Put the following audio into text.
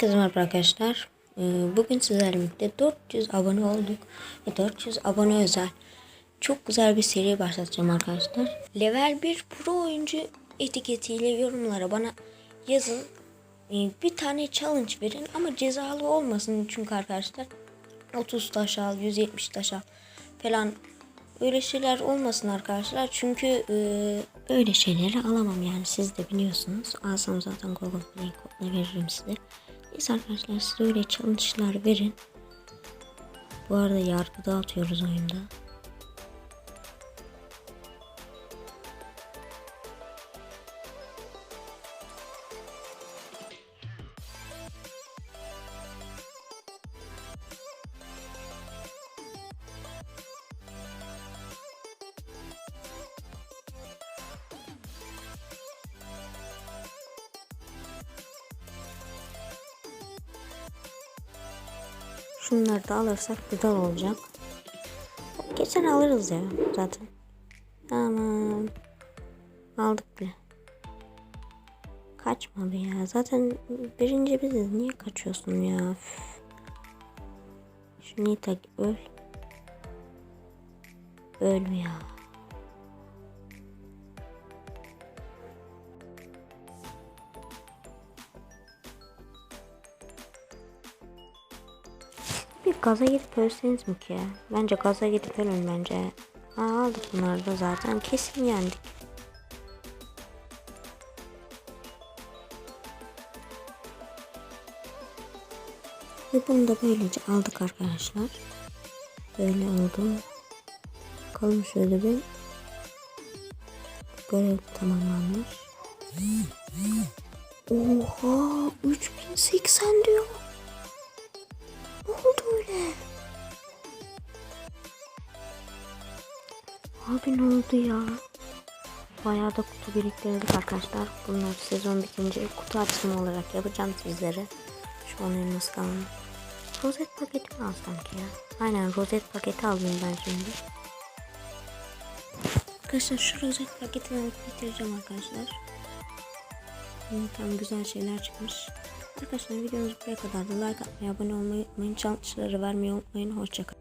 Herkese merhaba arkadaşlar. Ee, Bugün sizlerle birlikte 400 abone olduk. Ve 400 abone özel. Çok güzel bir seri başlatacağım arkadaşlar. Level 1 Pro oyuncu etiketiyle yorumlara bana yazın. Ee, Bir tane challenge verin ama cezalı olmasın çünkü arkadaşlar 30 taş al, 170 taş al falan öyle şeyler olmasın arkadaşlar. Çünkü e, öyle şeyleri alamam yani siz de biliyorsunuz. Alsam zaten Google Play veririm size. Neyse arkadaşlar size öyle challenge'lar verin. Bu arada yargı dağıtıyoruz oyunda. Şunları da alırsak güzel olacak. Geçen alırız ya zaten. Tamam. Aldık bile. Kaçmadı ya. Zaten birinci biziz. Niye kaçıyorsun ya? Üf. Şu Nita öl. Öl ya. Bir gaza gidip ölseniz mi ki? Bence gaza gidip ölün bence. Aa, aldık bunları da zaten. Kesin yendik. Ve bunu da böylece aldık arkadaşlar. Böyle oldu. Bakalım şöyle bir. Görev tamamlanmış. Oha 3080 diyor. Abi ne oldu ya? Bayağı da kutu biriktirdik arkadaşlar. Bunlar sezon bitince kutu açımı olarak yapacağım sizlere. Şu an elmas kalmış. Rozet paketi mi alsam ki ya? Aynen rozet paketi aldım ben şimdi. Arkadaşlar şu rozet paketini bitireceğim arkadaşlar. Yine tam güzel şeyler çıkmış. Arkadaşlar videomuz buraya kadar. Like atmayı, abone olmayı unutmayın. Challenge'ları vermeyi unutmayın. Hoşçakalın.